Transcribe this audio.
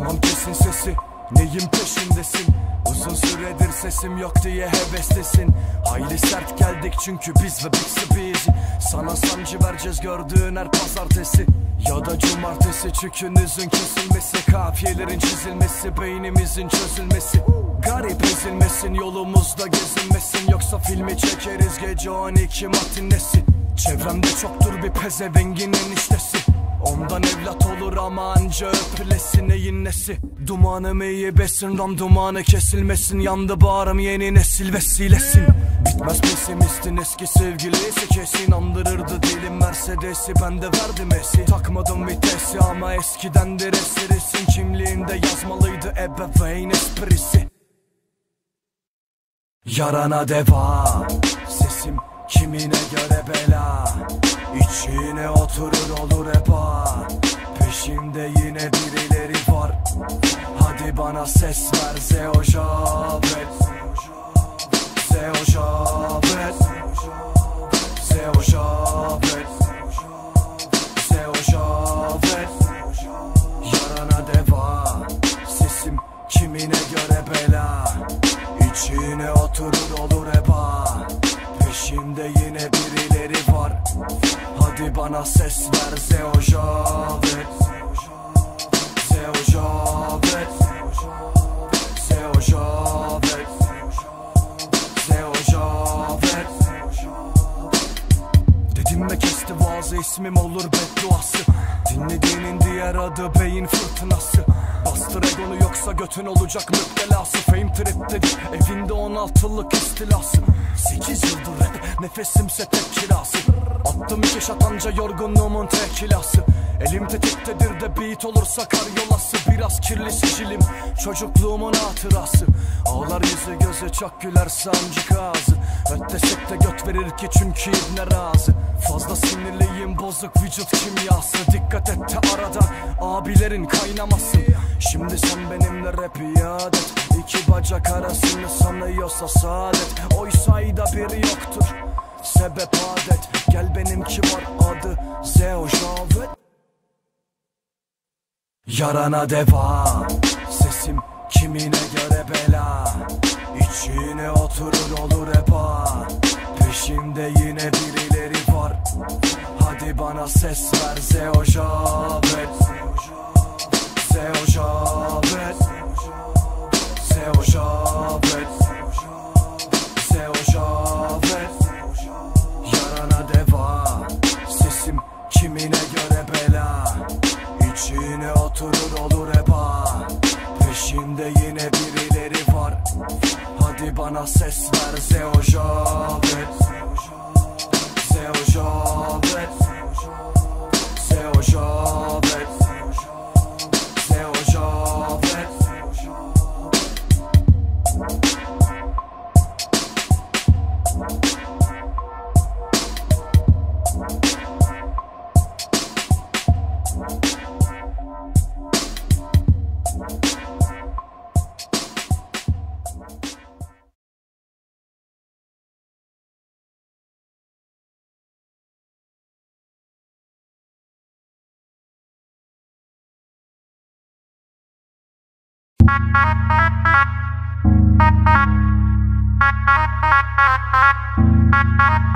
Tamam kesin sesi. Neyin peşindesin? Uzun süredir sesim yok diye hevestesin Hayli sert geldik çünkü biz ve Bixi biz. Sana sancı vereceğiz gördüğün her pazartesi. Ya da cumartesi çükünüzün kesilmesi Kafiyelerin çizilmesi beynimizin çözülmesi. Garip ezilmesin yolumuzda gezinmesin. Yoksa filmi çekeriz gece 12 matinesi Çevremde çoktur bir pezevengin eniştesi. Ondan evlat olur ama anca öpülesin neyin nesi? Dumanımı iyi besin ram dumanı kesilmesin. Yandı bağrım yeni nesil vesilesin. Bitmez pesimistin eski sevgilisi kesin Andırırdı dilim Mercedes'i. Ben de verdim esi Takmadım vitesi ama eskidendir eserisin Kimliğinde yazmalıydı ebeveyn esprisi. Yarana deva Sesim kimine göre bela İçine oturur olur eba Peşimde yine birileri var. Hadi bana ses ver Zeo Javed. Zeo Javed. Zeo Javed Hadi bana ses ver Zeo Javed Zeo Javed Zeo Kesti vaazı ismim olur bedduası. Dinlediğinin diğer adı beyin fırtınası. Bastır egonu yoksa götün olacak müptelası. Fame trip'tedir evinde 16'lık istilası. 8 yıldır rap nefesimse tek kirası. Attım iki şatanca yorgunluğumun tekilası Elim tetiktedir de beat olursa kar yolası. Biraz kirli sicilim çocukluğumun hatırası. Ağlar gözü çok gülerse amcık ağzı. Öttesek de göt verir ki çünkü ibne razı. Fazla sinirliyim bozuk vücut kimyası. Dikkat et de arada abilerin kaynamasın Şimdi sen benimle rap iade et. İki bacak arasını sanıyorsa saadet. Oysa ayda biri yoktur Sebep adet. Gel benimki var adı Zeo Javed Yarana deva Sesim kimine göre İçine oturur olur eba Peşimde yine birileri var. Hadi bana ses ver Zeo Javed Zeo Javed Zeo Javed Zeo Javed Yarana deva. Sesim kimine göre bela. İçine oturur olur eba Peşimde yine birileri var. Hadi bana ses ver Zeo Javed Thank you.